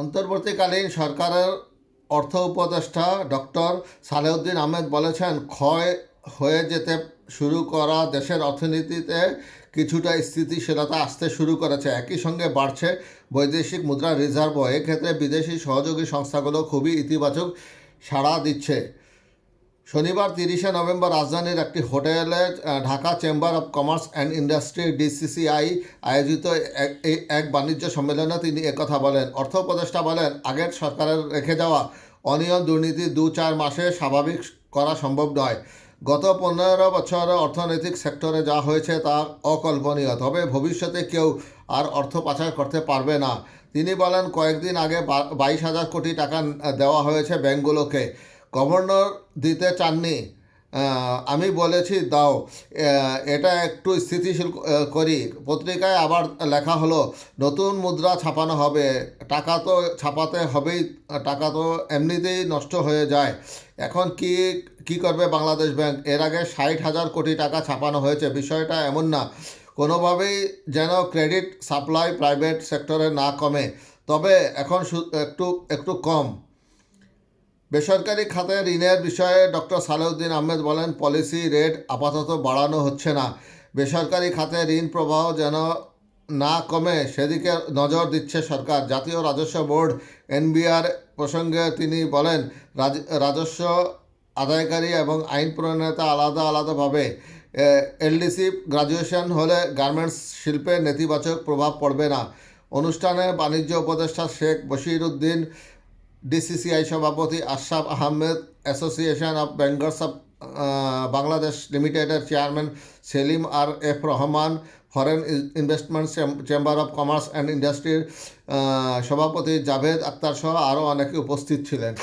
অন্তর্বর্তীকালীন সরকারের অর্থ উপদেষ্টা ডক্টর সালেউদ্দিন আহমেদ বলেছেন, ক্ষয় হয়ে যেতে শুরু করা দেশের অর্থনীতিতে কিছুটা স্থিতিশীলতা আসতে শুরু করেছে। একই সঙ্গে বাড়ছে বৈদেশিক মুদ্রা রিজার্ভও। এক্ষেত্রে বিদেশি সহযোগী সংস্থাগুলো খুবই ইতিবাচক সাড়া দিচ্ছে। শনিবার তিরিশে নভেম্বর রাজধানীর একটি হোটেলে Dhaka chamber of commerce and industry DCCI আয়োজিত এক বাণিজ্য সম্মেলনে তিনি একথা বলেন। অর্থ উপদেষ্টা বলেন, আগের সরকারের রেখে যাওয়া অনিয়ম দুর্নীতি দু চার মাসে স্বাভাবিক করা সম্ভব নয়। গত পনেরো বছরে অর্থনৈতিক সেক্টরে যা হয়েছে তা অকল্পনীয়। তবে ভবিষ্যতে কেউ আর অর্থ পাচার করতে পারবে না। তিনি বলেন, কয়েকদিন আগে বাইশ হাজার কোটি টাকা দেওয়া হয়েছে ব্যাংকগুলোকে। গভর্নর দিতে চাননি। আমি বলেছি, দাও। এটা একটু স্থিতিশীল করি। পত্রিকায় আবার লেখা হলো, নতুন মুদ্রা ছাপানো হবে। টাকা তো ছাপাতে হবেই, টাকা তো এমনিতেই নষ্ট হয়ে যায়। এখন কি কি করবে বাংলাদেশ ব্যাংক? এর আগে ষাট হাজার কোটি টাকা ছাপানো হয়েছে। বিষয়টা এমন না। কোনোভাবেই যেন ক্রেডিট সাপ্লাই প্রাইভেট সেক্টরে না কমে। তবে এখন একটু একটু কম। বেসরকারি খাতে ঋণের বিষয়ে ডক্টর সালেউদ্দিন আহমেদ বলেন, পলিসি রেট আপাতত বাড়ানো হচ্ছে না। বেসরকারি খাতে ঋণ প্রবাহ যেন না কমে, সেদিকে নজর দিচ্ছে সরকার। জাতীয় রাজস্ব বোর্ড এনবিআর প্রসঙ্গে তিনি বলেন রাজস্ব আদায়কারী এবং আইন প্রণেতা আলাদা আলাদাভাবে এলডিসি গ্রাজুয়েশন হলে গার্মেন্টস শিল্পে নেতিবাচক প্রভাব পড়বে না। অনুষ্ঠানে বাণিজ্য উপদেষ্টা শেখ বশির উদ্দিন ডিসিসিআই সভাপতি Ashraf Ahmed association of bankers of Bangladesh লিমিটেডের chairman Selim R F Rahman foreign investment chamber of commerce and ইন্ডাস্ট্রির সভাপতি জাভেদ আক্তার সহ আরও অনেকে উপস্থিত ছিলেন।